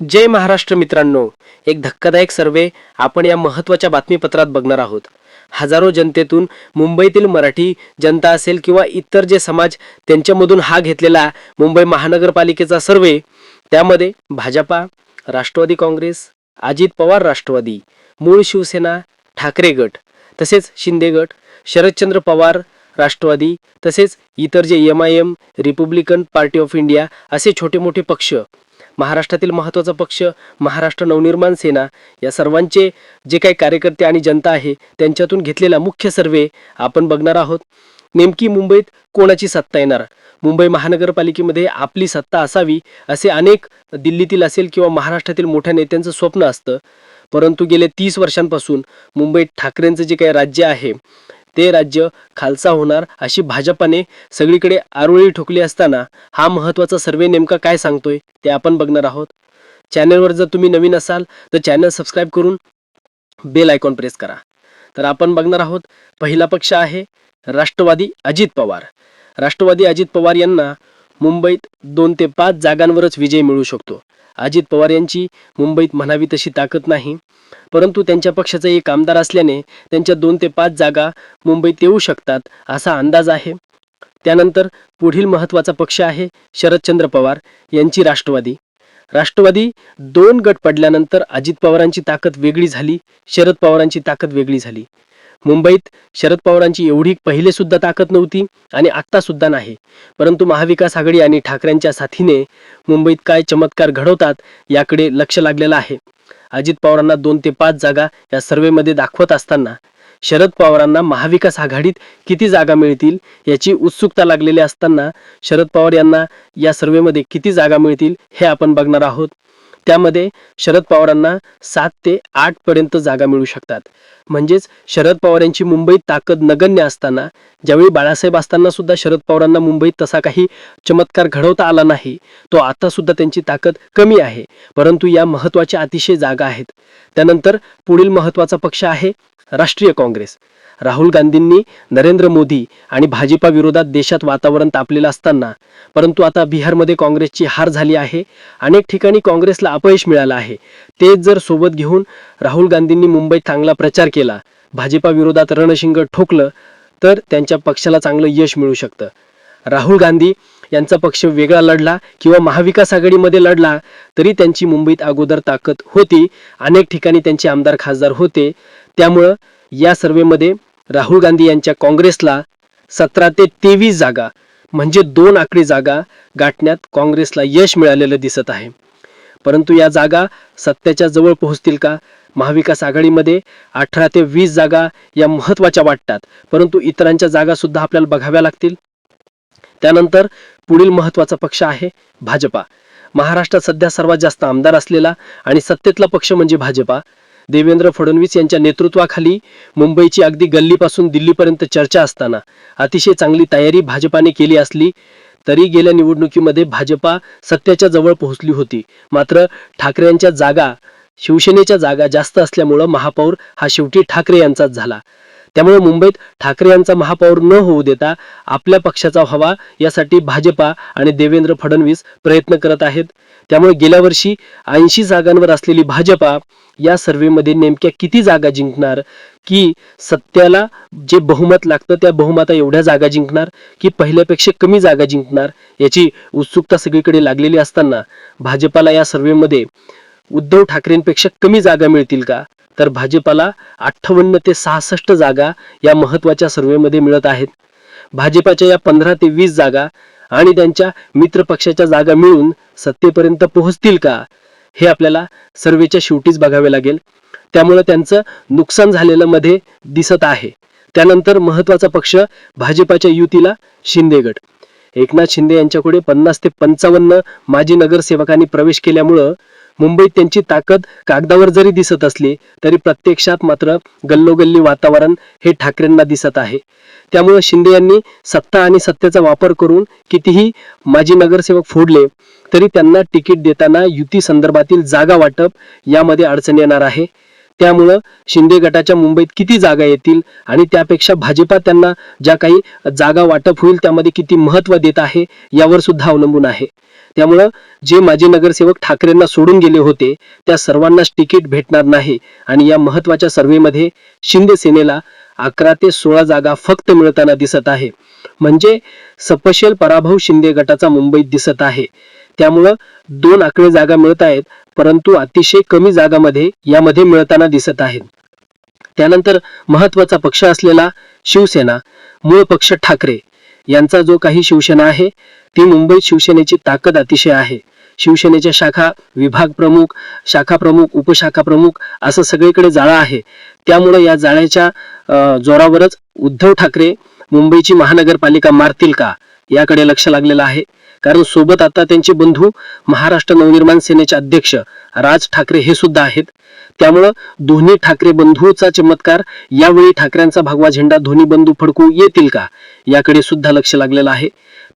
जय महाराष्ट्र मित्रांनो. एक धक्कादायक सर्वे आपण या महत्त्वाच्या बातमीपत्रात बघणार आहोत. हजारो जनतेतून मुंबईतील मराठी जनता असेल किंवा इतर जे समाज त्यांच्यामधून हा घेतलेला मुंबई महानगरपालिकेचा सर्वे त्यामध्ये भाजपा राष्ट्रवादी काँग्रेस अजित पवार राष्ट्रवादी मूळ शिवसेना ठाकरे गट तसेच शिंदे गट शरदचंद्र पवार राष्ट्रवादी तसेच इतर जे M I M Republican Party of India असे छोटे मोठे पक्ष महाराष्ट्रातील महत्त्वाचा पक्ष महाराष्ट्र नवनिर्माण सेना या सर्वांचे जे काही कार्यकर्ते आणि जनता आहे त्यांच्यातून घेतलेला मुख्य सर्वे आपण बघणार आहोत. नेमकी मुंबईत कोणाची सत्ता येणार? मुंबई महानगरपालिकेमध्ये आपली सत्ता असावी असे अनेक दिल्लीतील असेल किंवा महाराष्ट्रातील मोठ्या नेत्यांचं स्वप्न असतं. परंतु गेल्या तीस वर्षांपासून मुंबईत ठाकरेंचं जे काही राज्य आहे ते राज्य खालसा होणार अशी भाजपाने सगळीकडे आरोळी ठोकली असताना हा महत्त्वाचा सर्वे नेमका काय सांगतोय ते आपण बघणार आहोत. चॅनलवर जर तुम्ही नवीन असाल तर चॅनल सबस्क्राईब करून बेल आयकॉन प्रेस करा. तर आपण बघणार आहोत पहिला पक्ष आहे राष्ट्रवादी अजित पवार. राष्ट्रवादी अजित पवार यांना मुंबईत दोन ते पाच जागांवरच विजय मिळू शकतो. अजित पवार यांची मुंबईत म्हणावी तशी ताकद नाही. परंतु त्यांच्या पक्षाचा एक आमदार असल्याने त्यांच्या दोन ते पाच जागा मुंबईत येऊ शकतात असा अंदाज आहे. त्यानंतर पुढील महत्त्वाचा पक्ष आहे शरदचंद्र पवार यांची राष्ट्रवादी. राष्ट्रवादी दोन गट पडल्यानंतर अजित पवारांची ताकद वेगळी झाली शरद पवारांची ताकद वेगळी झाली. मुंबईत शरद पवारांची एवढी पहिले सुद्धा ताकद नव्हती आणि आत्ता सुद्धा नाही. परंतु महाविकास आघाडी आणि ठाकरेंच्या साथीने मुंबईत काय चमत्कार घडवतात याकडे लक्ष लागलेलं आहे. अजित पवारांना दोन ते पाच जागा या सर्वेमध्ये दाखवत असताना शरद पवारांना महाविकास आघाडीत किती जागा मिळतील याची उत्सुकता लागलेली असताना शरद पवार यांना या सर्वेमध्ये किती जागा मिळतील हे आपण बघणार आहोत. त्यामध्ये शरद पवारांना सात ते आठ पर्यंत जागा मिळू शकतात. म्हणजेच शरद पवार यांची मुंबईत ताकद नगण्य असताना ज्यावेळी बाळासाहेब असताना सुद्धा शरद पवारांना मुंबईत तसा काही चमत्कार घडवता आला नाही तो आता सुद्धा त्यांची ताकद कमी आहे. परंतु या महत्त्वाच्या अतिशय जागा आहेत. त्यानंतर पुढील महत्त्वाचा पक्ष आहे राष्ट्रीय काँग्रेस. राहुल गांधींनी नरेंद्र मोदी आणि भाजपा विरोधात देशात वातावरण तापलेलं असताना परंतु आता बिहारमध्ये काँग्रेसची हार झाली आहे. अनेक ठिकाणी काँग्रेसला अपयश मिळालं आहे. तेच जर सोबत घेऊन राहुल गांधींनी मुंबईत चांगला प्रचार केला भाजपा विरोधात रणशिंग ठोकलं तर त्यांच्या पक्षाला चांगलं यश मिळू शकतं. राहुल गांधी यांचा पक्ष वेगळा लढला किंवा महाविकास आघाडीमध्ये लढला तरी त्यांची मुंबईत अगोदर ताकद होती अनेक ठिकाणी त्यांचे आमदार खासदार होते. त्यामुळं या सर्वेमध्ये राहुल गांधी यांच्या काँग्रेसला सतरा ते तेवीस जागा म्हणजे दोन आकडी जागा गाठण्यात काँग्रेसला यश मिळालेलं दिसत आहे. परंतु या जागा सत्याच्या जवळ पोहोचतील का? महाविकास आघाडीमध्ये अठरा ते वीस जागा या महत्त्वाच्या वाटतात. परंतु इतरांच्या जागा सुद्धा आपल्याला बघाव्या लागतील. त्यानंतर पुढील महत्त्वाचा पक्ष आहे भाजपा. महाराष्ट्रात सध्या सर्वात जास्त आमदार असलेला आणि सत्तेतला पक्ष म्हणजे भाजपा. देवेंद्र फडणवीस यांच्या नेतृत्वाखाली मुंबईची अगदी गल्लीपासून दिल्लीपर्यंत चर्चा असताना अतिशय चांगली तयारी भाजपाने केली असली तरी गेल्या निवडणुकीमध्ये भाजपा सत्याच्या जवळ पोहोचली होती. मात्र ठाकरेंच्या जागा शिवसेनेच्या जागा जास्त असल्यामुळं महापौर हा शेवटी ठाकरे यांचाच झाला. त्यामुळे मुंबईत ठाकरे यांचा महापौर न होऊ देता आपल्या पक्षाचा व्हावा यासाठी भाजपा आणि देवेंद्र फडणवीस प्रयत्न करत आहेत. त्यामुळे गेल्या वर्षी ऐंशी जागांवर असलेली भाजपा या सर्वेमध्ये नेमक्या किती जागा जिंकणार? की सत्याला जे बहुमत लागतं त्या बहुमता एवढ्या जागा जिंकणार? की पहिल्यापेक्षा कमी जागा जिंकणार? याची उत्सुकता सगळीकडे लागलेली असताना भाजपाला या सर्वेमध्ये उद्धव ठाकरेंपेक्षा कमी जागा मिळतील का? तर भाजपाला अठ्ठावन्न ते सहासष्ट जागा या महत्त्वाच्या सर्वेमध्ये मिळत आहेत. भाजपाच्या या पंधरा ते वीस जागा आणि त्यांच्या मित्र पक्षाच्या जागा मिळून सत्तेपर्यंत पोहोचतील का हे आपल्याला सर्वेच्या शेवटीच बघावे लागेल. त्यामुळे त्यांचं नुकसान झालेलं मध्ये दिसत आहे. त्यानंतर महत्त्वाचा पक्ष भाजपाच्या युतीला शिंदे गट. एकनाथ शिंदे यांच्याकडे पन्नास ते पंचावन्न माजी नगरसेवकांनी प्रवेश केल्यामुळं मुंबईत त्यांची ताकद कागदावर जरी दिसत असली तरी प्रत्यक्षात मात्र गल्लोगल्ली वातावरण हे ठाकरेंना दिसत आहे. त्यामुळे शिंदे यांनी सत्ता आणि सत्तेचा वापर करून कितीही माजी नगरसेवक फोडले तरी त्यांना तिकीट देताना युती संदर्भातील जागा वाटप यामध्ये अडचण येणार आहे. त्यामुळं शिंदे गटाच्या मुंबईत किती जागा येतील आणि त्यापेक्षा भाजपा त्यांना ज्या काही जागा वाटप होईल त्यामध्ये किती महत्त्व देत आहे यावर सुद्धा अवलंबून आहे. त्यामुळं जे माजी नगरसेवक ठाकरेंना सोडून गेले होते त्या सर्वांनाच तिकीट भेटणार नाही. आणि या महत्त्वाच्या सर्व्हेमध्ये शिंदे सेनेला अकरा ते सोळा जागा फक्त मिळताना दिसत आहे. म्हणजे सपशेल पराभव शिंदे गटाचा मुंबईत दिसत आहे. त्यामुळं दोन आकडे जागा मिळत आहेत परंतु अतिशय कमी जागामध्ये यामध्ये मिळताना दिसत आहेत. त्यानंतर महत्त्वाचा पक्ष असलेला शिवसेना मूळ पक्ष ठाकरे. यांचा जो काही शिवसेना आहे ती मुंबईत शिवसेनेची ताकद अतिशय आहे. शिवसेनेच्या शाखा विभाग प्रमुख शाखा प्रमुख उपशाखा प्रमुख असं सगळीकडे जाळा आहे. त्यामुळे या जाळ्याच्या अं, जोरावरच उद्धव ठाकरे मुंबईची महानगरपालिका मारतील का? याकडे लक्ष लागलेलं आहे. कारण सोबत आता त्यांचे बंधू महाराष्ट्र नवनिर्माण सेनेचे अध्यक्ष राज ठाकरे हे सुद्धा आहेत. त्यामुळं दोन्ही ठाकरे बंधूचा चमत्कार यावेळी ठाकरेंचा भगवा झेंडा दोन्ही बंधू फडकू येतील का? याकडे सुद्धा लक्ष लागलेलं आहे.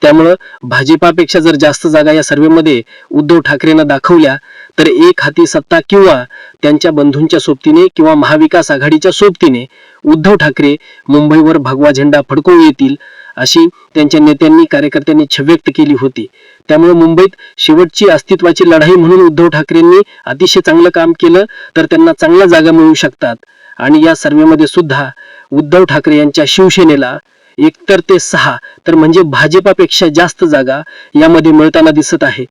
त्यामुळं भाजपापेक्षा जर जास्त जागा या सर्वेमध्ये उद्धव ठाकरेंना दाखवल्या तर एक हाती सत्ता किंवा त्यांच्या बंधूंच्या सोबतीने किंवा महाविकास आघाडीच्या सोबतीने उद्धव ठाकरे मुंबईवर भगवा झेंडा फडकवू येतील अशी त्यांच्या नेत्यांनी कार्यकर्त्यांनी इच्छा व्यक्त केली होती. त्यामुळे मुंबईत शेवटची अस्तित्वाची लढाई म्हणून उद्धव ठाकरेंनी अतिशय चांगलं काम केलं तर त्यांना चांगल्या जागा मिळू शकतात. आणि या सर्वेमध्ये सुद्धा उद्धव ठाकरे यांच्या शिवसेनेला एकतर ते सहा तर म्हणजे भाजपापेक्षा जास्त जागा यामध्ये मिळताना दिसत आहे.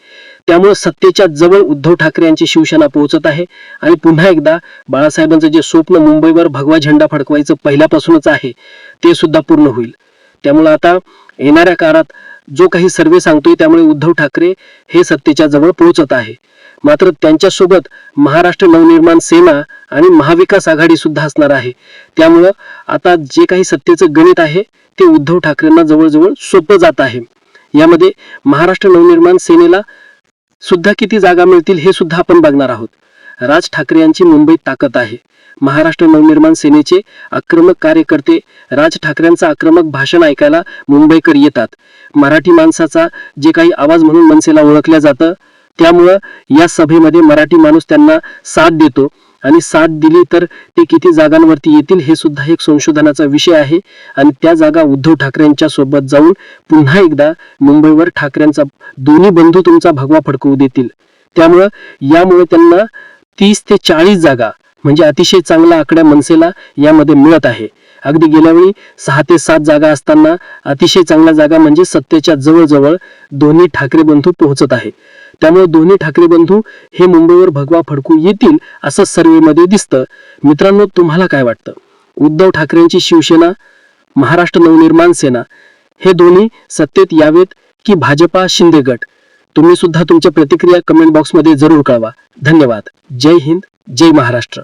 त्यामुळे सत्तेच्या जवळ उद्धव ठाकरे यांची शिवसेना पोहोचत आहे. आणि पुन्हा एकदा बाळासाहेबांचं जे स्वप्न मुंबईवर भगवा झेंडा फडकवायचं पहिल्यापासूनच आहे ते सुद्धा पूर्ण होईल. त्यामुळे आता येणाऱ्या काळात जो काही सर्वे सांगतोय त्यामुळे उद्धव ठाकरे हे सत्तेच्या जवळ पोहोचत आहे. मात्र त्यांच्यासोबत महाराष्ट्र नवनिर्माण सेना आणि महाविकास आघाडी सुद्धा असणार आहे. त्यामुळं आता जे काही सत्तेचं गणित आहे ते उद्धव ठाकरेंना जवळजवळ सोपं जात आहे. यामध्ये महाराष्ट्र नवनिर्माण सेनेला सुद्धा किती जागा मिळतील हे सुद्धा आपण बघणार आहोत. राज ठाकरे यांची मुंबईत ताकद आहे. महाराष्ट्र नवनिर्माण सेनेचे आक्रमक कार्यकर्ते राज ठाकरेंचं आक्रमक भाषण ऐकायला मुंबईकर येतात. मराठी माणसाचा जे काही आवाज म्हणून मनसेला ओळखल्या जातं त्यामुळं या सभेमध्ये मराठी माणूस त्यांना साथ देतो. आणि साथ दिली तर ते किती जागांवरती येतील हे सुद्धा एक संशोधनाचा विषय आहे. आणि त्या जागा उद्धव ठाकरेंच्या सोबत जाऊन पुन्हा एकदा मुंबईवर ठाकरेंचा दोन्ही बंधू तुमचा भगवा फडकवू देतील. त्यामुळं यामुळे त्यांना तीस ते चाळीस जागा म्हणजे अतिशय चांगला आकडा मनसेला यामध्ये मिळत आहे. अगदी गेल्यावेळी सहा ते सात जागा असताना अतिशय चांगल्या जागा म्हणजे सत्तेच्या जवळजवळ दोन्ही ठाकरे बंधू पोहोचत आहे त्यामुळे दोन्ही ठाकरे बंधू हे मुंबईवर भगवा फडकू येतील असं सर्वेमध्ये दिसतं. मित्रांनो तुम्हाला काय वाटतं? उद्धव ठाकरेंची शिवसेना महाराष्ट्र नवनिर्माण सेना हे दोन्ही सत्तेत यावेत की भाजपा शिंदे गट? तुम्ही सुद्धा तुमच्या प्रतिक्रिया कमेंट बॉक्समध्ये जरूर कळवा. धन्यवाद. जय हिंद जय महाराष्ट्र.